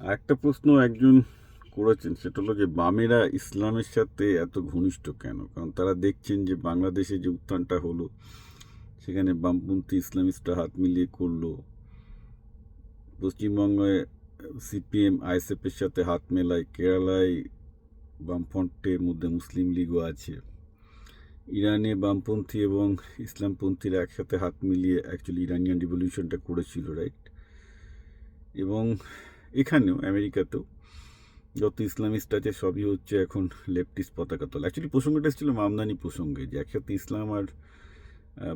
একটা প্রশ্ন একজন করেছেন, সেটা হলো যে বামেরা ইসলামের সাথে এত ঘনিষ্ঠ কেন? কারণ তারা দেখছেন যে বাংলাদেশে যে উত্থানটা হলো, সেখানে বামপন্থী ইসলামিস্টরা হাত মিলিয়ে করল। পশ্চিমবঙ্গে সিপিএম আইএসএফের সাথে হাত মেলায়, কেরালায় বামফ্রন্টের মধ্যে মুসলিম লীগও আছে। ইরানে বামপন্থী এবং ইসলামপন্থীরা একসাথে হাত মিলিয়ে অ্যাকচুয়ালি ইরানিয়ান রিভলিউশনটা করেছিল রাইট এবং এখানেও আমেরিকাতেও যত ইসলামিস্ট আছে, সবই হচ্ছে এখন লেফটিস্ট পতাকা তোলা। অ্যাকচুয়ালি প্রসঙ্গটা ছিল মামদানি প্রসঙ্গে, যে একসাথে ইসলাম আর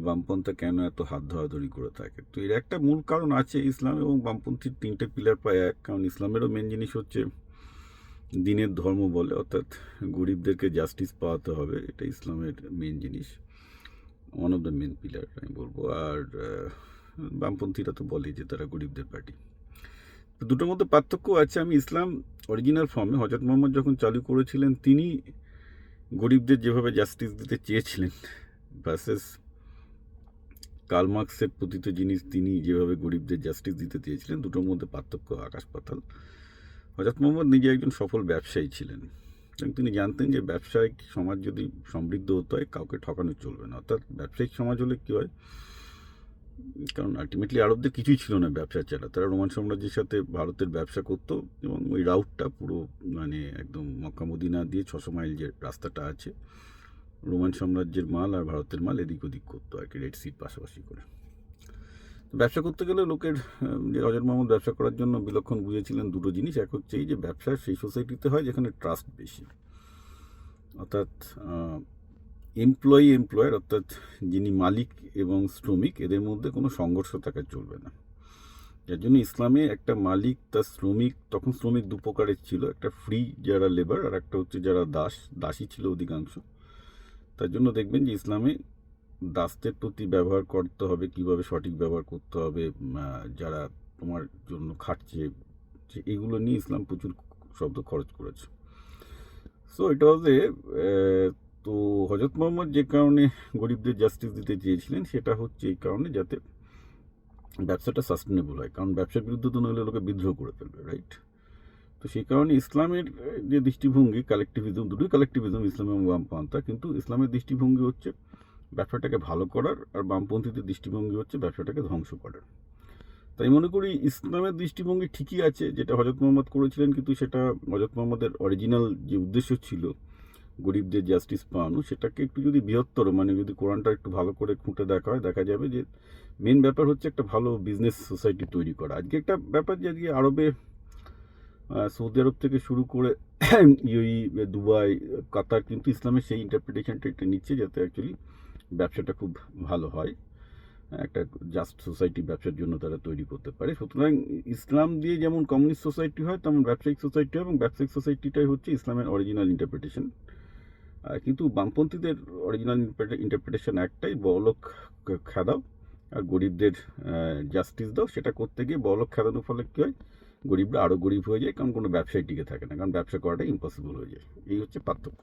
বামপন্থা কেন এত হাত ধরাধরি করে থাকে? তো এর একটা মূল কারণ আছে ইসলাম এবং বামপন্থীর তিনটে পিলার পায় এক, কারণ ইসলামেরও মেন জিনিস হচ্ছে দিনের ধর্ম বলে, অর্থাৎ গরিবদেরকে জাস্টিস পাওয়াতে হবে, এটা ইসলামের মেন জিনিস। One of the main pillar আমি বলব। আর বামপন্থীরা তো বলে যে তারা গরিবদের পার্টি তো দুটোর মধ্যে পার্থক্য আছে। আমি ইসলাম অরিজিনাল ফর্মে হজরত মোহাম্মদ যখন চালু করেছিলেন, তিনি গরিবদের যেভাবে জাস্টিস দিতে চেয়েছিলেন ভার্সেস কালমার্কসের প্রতিত জিনিস, তিনি যেভাবে গরিবদের জাস্টিস দিতে চেয়েছিলেন, দুটোর মধ্যে পার্থক্য আকাশ পাতাল। হজরত মোহাম্মদ নিজে একজন সফল ব্যবসায়ী ছিলেন। এবং তিনি জানতেন যে ব্যবসায়িক সমাজ যদি সমৃদ্ধ হতে হয় কাউকে ঠকানো চলবে না। অর্থাৎ ব্যবসায়িক সমাজ হলে কী হয়? কারণ আলটিমেটলি আরবদের কিছুই ছিল না ব্যবসা ছাড়া তারা রোমান সাম্রাজ্যের সাথে ভারতের ব্যবসা করতো এবং ওই রাউটটা পুরো মানে একদম মক্কা মদিনা দিয়ে ছশো মাইল যে রাস্তাটা আছে, রোমান সাম্রাজ্যের মাল আর ভারতের মাল এদিক ওদিক করতো আর কি রেড সিট পাশাপাশি করে। ব্যবসা করতে গেলে লোকের যে হজরত মোহাম্মদ ব্যবসা করার জন্য বিলক্ষণ বুঝেছিলেন দুটো জিনিস। এক হচ্ছে এই যে ব্যবসা সেই সোসাইটিতে হয় যেখানে ট্রাস্ট বেশি। অর্থাৎ এমপ্লয়ি এমপ্লয়ার অর্থাৎ যিনি মালিক এবং শ্রমিক, এদের মধ্যে কোনো সংঘর্ষ থাকা চলবে না। যার জন্য ইসলামে একটা মালিক, তার শ্রমিক, তখন শ্রমিক দু প্রকারের ছিল। একটা ফ্রি যারা লেবার আর একটা হচ্ছে যারা দাস, দাসী ছিল অধিকাংশ। তার জন্য দেখবেন যে ইসলামে দাসদের প্রতি ব্যবহার করতে হবে, কীভাবে সঠিক ব্যবহার করতে হবে যারা তোমার জন্য খাটছে, যে এগুলো নিয়ে ইসলাম প্রচুর শব্দ খরচ করেছে। সো এটা ওয়াজ এ তো হজরত মোহাম্মদ যে কারণে গরিবদের জাস্টিস দিতে চেয়েছিলেন, সেটা হচ্ছে এই কারণে যাতে ব্যবসাটা সাস্টেনেবল হয়। কারণ ব্যবসার বিরুদ্ধে তো নইলে লোকে বিদ্রোহ করে ফেলবে রাইট তো সেই কারণে ইসলামের যে দৃষ্টিভঙ্গি কালেকটিভিজম দুটোই কালেকটিভিজম ইসলাম এবং বামপন্থা। কিন্তু ইসলামের দৃষ্টিভঙ্গি হচ্ছে ব্যবসাটাকে ভালো করার, আর বামপন্থীদের দৃষ্টিভঙ্গি হচ্ছে ব্যবসাটাকে ধ্বংস করার। তাই মনে করি ইসলামের দৃষ্টিভঙ্গি ঠিকই আছে, যেটা হজরত মোহাম্মদ করেছিলেন, কিন্তু সেটা হজরত মোহাম্মদের অরিজিনাল যে উদ্দেশ্য ছিল গরিবদের জাস্টিস পাওয়ানো সেটাকে একটু যদি বৃহত্তর মানে যদি কোরআনটা একটু ভালো করে খুঁটে দেখা হয় দেখা যাবে যে মেন ব্যাপার হচ্ছে একটা ভালো বিজনেস সোসাইটি তৈরি করা। আজকে একটা ব্যাপার যে আজকে আরবে সৌদি আরব থেকে শুরু করে ইউই দুবাই, কাতার কিন্তু ইসলামের সেই ইন্টারপ্রিটেশনটা একটা নিচ্ছে, যাতে অ্যাকচুয়ালি ব্যবসাটা খুব ভালো হয়। একটা জাস্ট সোসাইটি ব্যবসার জন্য তারা তৈরি করতে পারে। সুতরাং ইসলাম দিয়ে যেমন কমিউনিস্ট সোসাইটি হয়, তেমন ব্যবসায়িক সোসাইটি হয় এবং ব্যবসায়িক সোসাইটিটাই হচ্ছে ইসলামের অরিজিনাল ইন্টারপ্রিটেশন কিন্তু বামপন্থীদের অরিজিনাল ইন্টারপ্রিটেশন একটাই, বড়লোক খেদাও আর গরিবদের জাস্টিস দাও। সেটা করতে গিয়ে বড়লোক খেদানোর ফলে কী হয়? গরিবরা আরও গরিব হয়ে যায়, কারণ কোনো ব্যবসায় টিকে থাকে না, কারণ ব্যবসা করাটা ইম্পসিবল হয়ে যায়। এই হচ্ছে পার্থক্য।